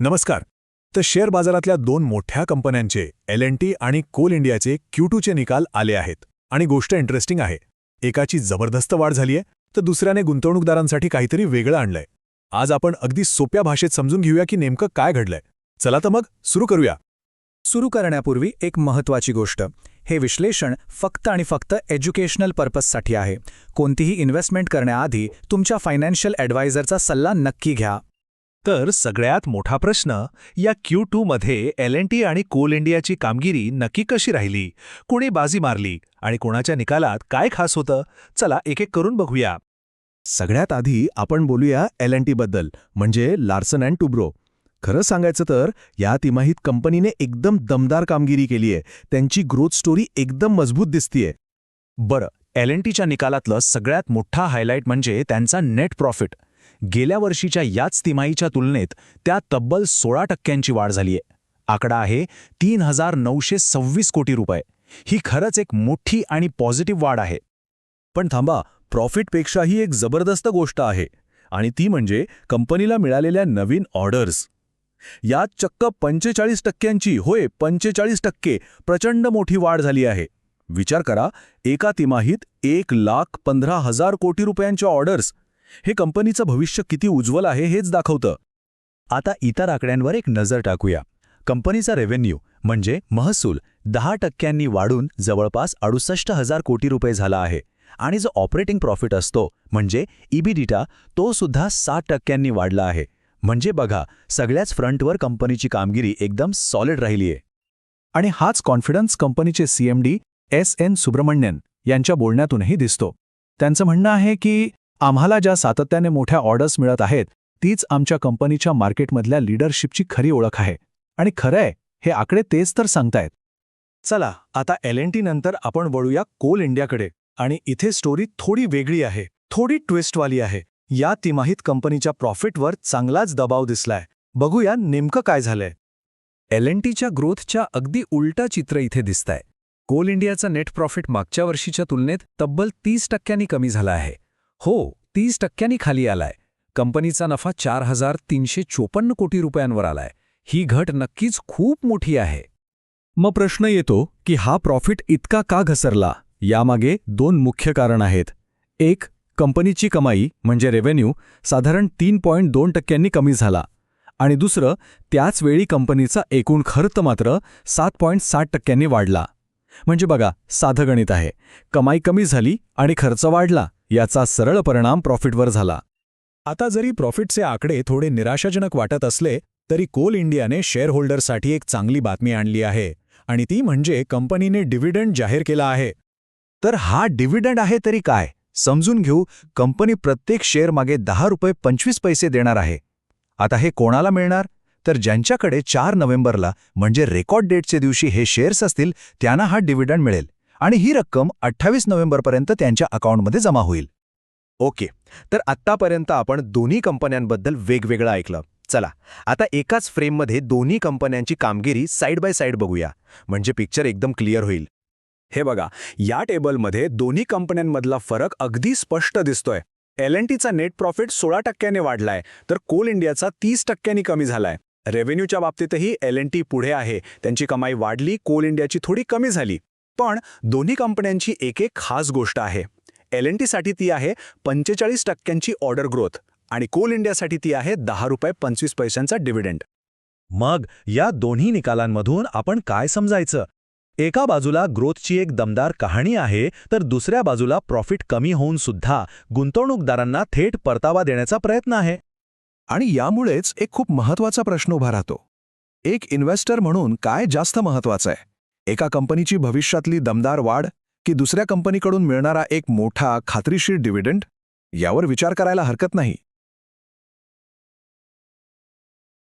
नमस्कार. तर शेअर बाजारातल्या दोन मोठ्या कंपन्यांचे एल एन टी आणि कोल इंडियाचे क्यू टूचे निकाल आले आहेत आणि गोष्ट इंटरेस्टिंग आहे. एकाची जबरदस्त वाढ झालीय तर दुसऱ्याने गुंतवणूकदारांसाठी काहीतरी वेगळं आणलंय. आज आपण अगदी सोप्या भाषेत समजून घेऊया की नेमकं काय घडलंय. चला तर मग सुरू करूया. सुरू करण्यापूर्वी एक महत्त्वाची गोष्ट. हे विश्लेषण फक्त आणि फक्त एज्युकेशनल पर्पजसाठी आहे. कोणतीही इन्व्हेस्टमेंट करण्याआधी तुमच्या फायनान्शियल ॲडवायझरचा सल्ला नक्की घ्या. तर सगळ्यात मोठा प्रश्न या क्यू टूमध्ये एल एन टी आणि कोल इंडियाची कामगिरी नक्की कशी राहिली? कोणी बाजी मारली आणि कोणाच्या निकालात काय खास होतं? चला एक एक करून बघूया. सगळ्यात आधी आपण बोलूया एल एन टीबद्दल म्हणजे लार्सन अँड टुब्रो. खरं सांगायचं तर या तिमाहीत कंपनीने एकदम दमदार कामगिरी केली आहे. त्यांची ग्रोथ स्टोरी एकदम मजबूत दिसतीये. बरं एल एन टीच्या निकालातलं सगळ्यात मोठा हायलाईट म्हणजे त्यांचा नेट प्रॉफिट. गेल्या वर्षीच्या याच तिमाहीच्या तुलनेत त्या तब्बल सोळा टक्क्यांची वाढ झालीय. आकडा आहे तीन हजार नऊशे सव्वीस कोटी रुपये. ही खरंच एक मोठी आणि पॉझिटिव्ह वाढ आहे. पण थांबा प्रॉफिटपेक्षाही एक जबरदस्त गोष्ट आहे. आणि ती म्हणजे कंपनीला मिळालेल्या नवीन ऑर्डर्स. यात चक्क पंचेचाळीस टक्क्यांची होय पंचेचाळीस टक्के प्रचंड मोठी वाढ झाली आहे. विचार करा एका तिमाहीत एक लाख पंधरा हजार कोटी रुपयांच्या ऑर्डर्स. हे कंपनीचं भविष्य किती उज्ज्वल आहे हेच दाखवतं. आता इतर आकड्यांवर एक नजर टाकूया. कंपनीचा रेव्हेन्यू म्हणजे महसूल दहा टक्क्यांनी वाढून जवळपास अडुसष्ट हजार कोटी रुपये झाला आहे आणि जो ऑपरेटिंग प्रॉफिट असतो म्हणजे इबिडिटा तो सुद्धा सात टक्क्यांनी वाढला आहे. म्हणजे बघा सगळ्याच फ्रंटवर कंपनीची कामगिरी एकदम सॉलिड राहिलीये आणि हाच कॉन्फिडन्स कंपनीचे सीएमडी एस एन सुब्रमण्यन यांच्या बोलण्यातूनही दिसतो. त्यांचं म्हणणं आहे की आम्हाला ज्या सातत्याने मोठ्या ऑर्डर्स मिळत आहेत तीच आमच्या कंपनीच्या मार्केटमधल्या लीडरशिपची खरी ओळख आहे. आणि खरंय हे आकडे तेच तर सांगतायत. चला आता एल एन टी नंतर आपण वळूया कोल इंडियाकडे. आणि इथे स्टोरी थोडी वेगळी आहे थोडी ट्विस्टवाली आहे. या तिमाहीत कंपनीच्या प्रॉफिटवर चांगलाच दबाव दिसलाय. बघूया नेमकं काय झालंय. एल एन टीच्या ग्रोथच्या अगदी उलटा चित्र इथे दिसतंय. कोल इंडियाचा नेट प्रॉफिट मागच्या वर्षीच्या तुलनेत तब्बल तीस टक्क्यांनी कमी झाला आहे. हो तीस टक्क्यांनी खाली आलाय. कंपनीचा नफा चार हजार तीनशे चोपन्न कोटी रुपयांवर आलाय. ही घट नक्कीच खूप मोठी आहे. मग प्रश्न येतो की हा प्रॉफिट इतका का घसरला? यामागे दोन मुख्य कारण आहेत. एक कंपनीची कमाई म्हणजे रेव्हेन्यू साधारण तीन पॉईंट दोन टक्क्यांनी कमी झाला. आणि दुसरं त्याच वेळी कंपनीचा एकूण खर्च मात्र सात पॉईंट साठ टक्क्यांनी वाढला. म्हणजे बघा साधं गणित आहे. कमाई कमी झाली आणि खर्च वाढला. याचा सरळ परिणाम प्रॉफिटवर झाला. आता जरी प्रॉफिटचे आकडे थोडे निराशाजनक वाटत असले तरी कोल इंडियाने शेअरहोल्डरसाठी एक चांगली बातमी आणली आहे आणि ती म्हणजे कंपनीने डिव्हिडंड जाहीर केला आहे. तर हा डिव्हिडंड आहे तरी काय? समजून घेऊ कंपनी प्रत्येक शेअर मागे दहा रुपये पंचवीस पैसे देणार आहे. आता हे कोणाला मिळणार? तर ज्यांच्याकडे चार नोव्हेंबरला म्हणजे रेकॉर्ड डेटच्या दिवशी हे शेअर्स असतील त्यांना हा डिव्हिडंड मिळेल. आणि ही रक्कम अठ्ठावीस नोव्हेंबरपर्यंत त्यांच्या अकाउंटमध्ये जमा होईल. ओके. तर आत्तापर्यंत आपण दोन्ही कंपन्यांबद्दल वेगवेगळं ऐकलं. चला आता एकाच फ्रेममध्ये दोन्ही कंपन्यांची कामगिरी साईड बाय साईड बघूया. म्हणजे पिक्चर एकदम क्लिअर होईल. हे बघा या टेबलमध्ये दोन्ही कंपन्यांमधला फरक अगदी स्पष्ट दिसतोय. एल एन टीचा नेट प्रॉफिट सोळा टक्क्याने वाढलाय तर कोल इंडियाचा तीस टक्क्यांनी कमी झालाय. रेव्हेन्यूच्या बाबतीतही एल एन टी पुढे आहे. त्यांची कमाई वाढली कोल इंडियाची थोडी कमी झाली. पण दोन्ही कंपन्यांची एक एक खास गोष्ट आहे. एल एन टीसाठी ती आहे पंचेचाळीस टक्क्यांची ऑर्डर ग्रोथ आणि कोल इंडियासाठी ती आहे दहा रुपये पंचवीस पैशांचा डिव्हिडंड मग या दोन्ही निकालांमधून आपण काय समजायचं? एका बाजूला ग्रोथची एक दमदार कहाणी आहे तर दुसऱ्या बाजूला प्रॉफिट कमी होऊन सुद्धा गुंतवणूकदारांना थेट परतावा देण्याचा प्रयत्न आहे. आणि यामुळेच एक खूप महत्त्वाचा प्रश्न उभा राहतो. एक इन्व्हेस्टर म्हणून काय जास्त महत्वाचं आहे? एका कंपनीची भविष्यातली दमदार वाढ की दुसऱ्या कंपनीकडून मिळणारा एक मोठा खात्रीशीर डिव्हिडंड? यावर विचार करायला हरकत नाही.